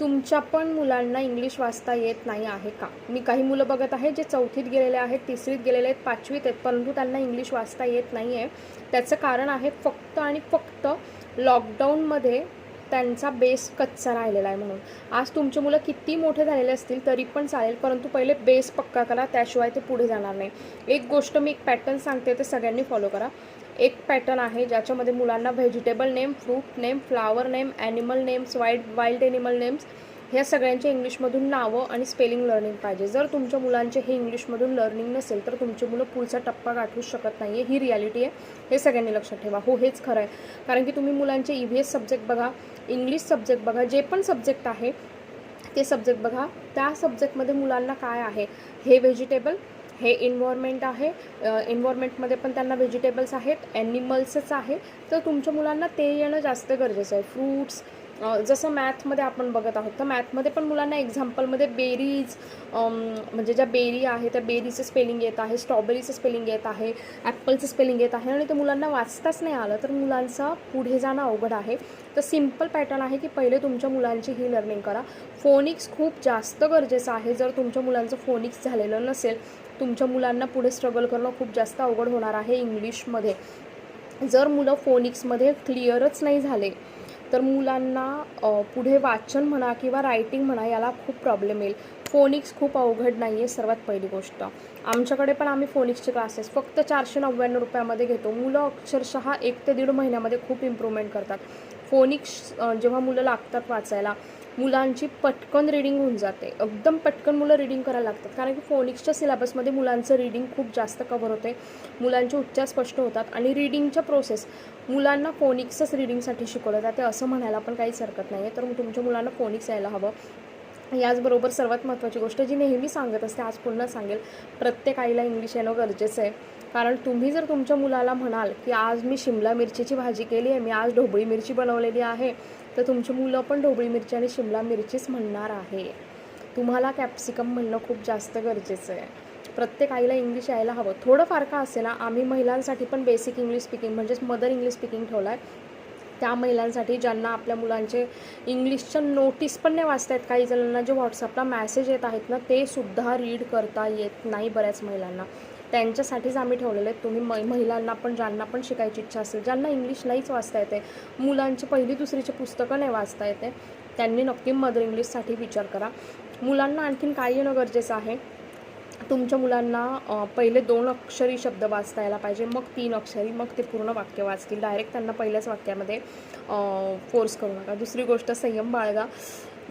तुमच्या पण मुलांना इंग्लिश वाचता येत नाही आहे का? मी काही मुलं बघत आहे जे चौथीत गेलेले आहेत तिसरीत गेलेले आहेत पाचवीत आहेत परंतु त्यांना इंग्लिश वाचता येत नाही आहे त्याचं कारण आहे फक्त आणि फक्त लॉकडाऊनमध्ये त्यांचा बेस कच्चा राहिलेला आहे म्हणून. आज तुमचे मुलं किती मोठे झालेले असतील तरी पण चालेल परंतु पहिले बेस पक्का करा त्याशिवाय ते पुढे जाणार नाही. एक गोष्ट मी एक पॅटर्न सांगते ते सगळ्यांनी फॉलो करा. एक पॅटर्न आहे ज्याच्यामध्ये मुलांना vegetable name fruit name flower name animal names wild wild animal names ह्या सगळ्यांचे इंग्लिशमधून नावं आणि स्पेलिंग लर्निंग पाहिजे. जर तुमच्या मुलांचे हे इंग्लिशमधून लर्निंग नसेल तर तुमची मुलं पुढचा टप्पा गाठू शकत नाही आहे ही रियालिटी आहे. हे सगळ्यांनी लक्षात ठेवा. हो हेच खरं आहे. कारण की तुम्ही मुलांचे ई व्ही एस सब्जेक्ट बघा इंग्लिश सब्जेक्ट बघा जे पण सब्जेक्ट आहे ते सब्जेक्ट बघा. त्या सब्जेक्टमध्ये मुलांना काय आहे? हे व्हेजिटेबल हे इन्व्हॉर्मेंट आहे. इन्व्हॉर्मेंटमध्ये पण त्यांना व्हेजिटेबल्स आहेत ॲनिमल्सच आहे. तर तुमच्या मुलांना ते येणं जास्त गरजेचं आहे. फ्रूट्स जसं मॅथमध्ये आपण बघत आहोत तर मॅथमध्ये पण मुलांना एक्झाम्पलमध्ये बेरीज म्हणजे ज्या बेरी आहे त्या बेरीचं स्पेलिंग येत आहे स्ट्रॉबेरीचं स्पेलिंग येत आहे ॲपलचं स्पेलिंग येत आहे आणि ते मुलांना वाचताच नाही आलं तर मुलांचा पुढे जाणं अवघड आहे. तर सिंपल पॅटर्न आहे की पहिले तुमच्या मुलांची ही लर्निंग करा. फोनिक्स खूप जास्त गरजेचं आहे जर तुमच्या मुलांचं फोनिक्स झालेलं नसेल तुमच्या मुलांना पुढे स्ट्रगल करणं खूप जास्त अवघड होणार आहे इंग्लिशमध्ये. जर मुलं फोनिक्समध्ये क्लिअरच नाही झाले तर मुलांना पुढे वाचन म्हणा किंवा रायटिंग म्हणा याला खूप प्रॉब्लेम येईल. फोनिक्स खूप अवघड नाही आहे सर्वात पहिली गोष्ट. आमच्याकडे पण आम्ही फोनिक्सचे क्लासेस फक्त चारशे नव्याण्णव रुपयामध्ये घेतो. मुलं अक्षरशः एक ते दीड महिन्यामध्ये खूप इम्प्रूव्हमेंट करतात. फोनिक्स जेव्हा मुलं लागतात वाचायला मुलांची पटकन रीडिंग होऊन जाते. एकदम पटकन मुलं रीडिंग करायला लागतात. कारण की फोनिक्सच्या सिलेबसमध्ये मुलांचं रीडिंग खूप जास्त कव्हर होते. मुलांचे उच्चार स्पष्ट होतात आणि रीडिंगच्या प्रोसेस मुलांना फोनिक्सच रीडिंगसाठी शिकवलं जाते. असं म्हणायला पण काहीच हरकत नाही आहे तर तुमच्या मुलांना फोनिक्स यायला हवं. याचबरोबर सर्वात महत्त्वाची गोष्ट जी नेहमी सांगत असते आज पुन्हा सांगेल प्रत्येक आईला इंग्लिश येणं गरजेचं आहे. कारण तुम्ही जर तुमच्या मुलाला म्हणाल की आज मी शिमला मिरचीची भाजी केली आहे मी आज ढोबळी मिरची बनवलेली आहे तर तुमची मुलं पण ढोबळी मिरची आणि शिमला मिरचीच म्हणणार आहे. तुम्हाला कॅप्सिकम म्हणणं खूप जास्त गरजेचं आहे. प्रत्येक आईला इंग्लिश यायला हवं. थोडं फार का असे ना आम्ही महिलांसाठी पण बेसिक इंग्लिश स्पीकिंग म्हणजेच मदर इंग्लिश स्पीकिंग ठेवला आहे त्या महिलांसाठी ज्यांना आपल्या मुलांचे इंग्लिशच्या नोटीस पण नाही वाचता येत काही जणांना जे व्हॉट्सअपला मॅसेज येत आहेत ना ते सुद्धा रीड करता येत नाही बऱ्याच महिलांना. त्यांच्यासाठीच आम्ही ठेवलेले आहेत तुम्ही मै महिलांना पण ज्यांना पण शिकायची इच्छा असेल ज्यांना इंग्लिश नाहीच वाचता येते मुलांची पहिली दुसरीची पुस्तकं नाही वाचता येते त्यांनी नक्की मदर इंग्लिशसाठी विचार करा. मुलांना आणखीन काय येणं गरजेचं आहे. तुमच्या मुलांना पहिले दोन अक्षरी शब्द वाचता यायला पाहिजे मग तीन अक्षरी मग ते पूर्ण वाक्य वाचतील. डायरेक्ट त्यांना पहिल्याच वाक्यामध्ये फोर्स करू नका. दुसरी गोष्ट संयम बाळगा.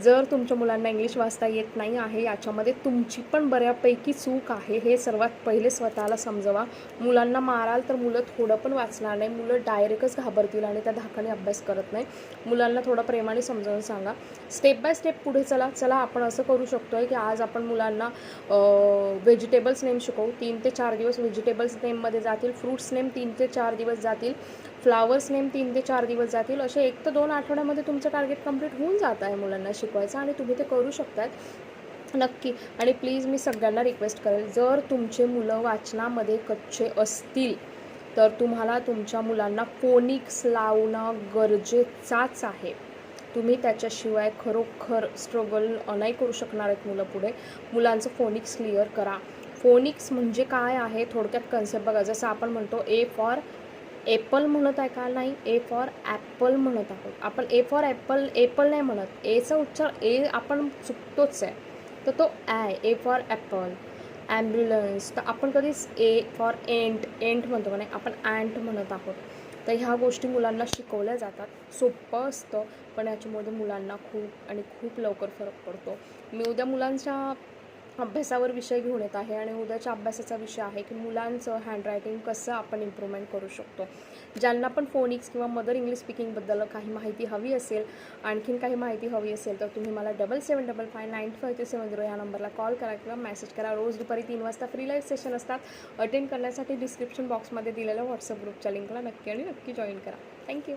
जर तुमच्या मुलांना इंग्लिश वाचता येत नाही आहे याच्यामध्ये तुमची पण बऱ्यापैकी चूक आहे. हे सर्वात पहिले स्वतःला समजवा. मुलांना माराल तर मुलं थोडं पण वाचणार नाही. मुलं डायरेक्टच घाबरतील आणि त्या धाकाने अभ्यास करत नाही. मुलांना थोडं प्रेमाने समजावून सांगा. स्टेप बाय स्टेप पुढे चला. चला आपण असं करू शकतो आहे की आज आपण मुलांना व्हेजिटेबल्स नेम शिकवू. तीन ते चार दिवस व्हेजिटेबल्स नेममध्ये जातील. फ्रूट्स नेम तीन ते चार दिवस जातील. फ्लावर्स नेम तीन ते चार दिवस जातील. असे एक तर दोन आठवड्यामध्ये तुमचं टार्गेट कंप्लीट होऊन जात आहे मुलांना शिक शिकवायचं आणि तुम्ही ते करू शकतात. नक्की. आणि प्लीज मी सगळ्यांना रिक्वेस्ट करेल जर तुमचे मुलं वाचनामध्ये कच्चे असतील तर तुम्हाला तुमच्या मुलांना फोनिक्स लावणं गरजेचाच आहे. तुम्ही त्याच्याशिवाय खरोखर स्ट्रगल नाही करू शकणार आहेत मुलं पुढे. मुलांचं फोनिक्स क्लिअर करा. फोनिक्स म्हणजे काय आहे? थोडक्यात कन्सेप्ट बघा. जसं आपण म्हणतो ए फॉर एपल म्हणत आहे का? नाही ए फॉर ॲपल म्हणत आहोत. आपण ए फॉर ॲपल एपल नाही म्हणत. एचा उच्चार ए आपण चुकतोच आहे. तर तो a A for apple ambulance तर आपण कधीच ए फॉर एंट एंट म्हणतो का नाही? आपण अँट म्हणत आहोत. तर ह्या गोष्टी मुलांना शिकवल्या जातात. सोपं असतं पण याच्यामध्ये मुलांना खूप आणि खूप लवकर फरक पडतो. मी उद्या मुलांच्या अभ्यासावर विषय घेऊन येत आहे आणि उद्याच्या अभ्यासाचा विषय आहे की मुलांचं हँडरायटिंग कसं आपण इम्प्रूव्हमेंट करू शकतो. ज्यांना पण फोनिक्स किंवा मदर इंग्लिश स्पीकिंगबद्दल काही माहिती हवी असेल आणखीन काही माहिती हवी असेल तर तुम्ही मला double seven double five nine five two seven zero ह्या नंबरला कॉल करा किंवा मेसेज करा. रोज दुपारी तीन वाजता फ्री लाईव्ह सेशन असतात. अटेंड करण्यासाठी डिस्क्रिप्शन बॉक्समध्ये दिलेल्या व्हॉट्सअप ग्रुपच्या लिंकला नक्की आणि नक्की जॉईन करा. थँक्यू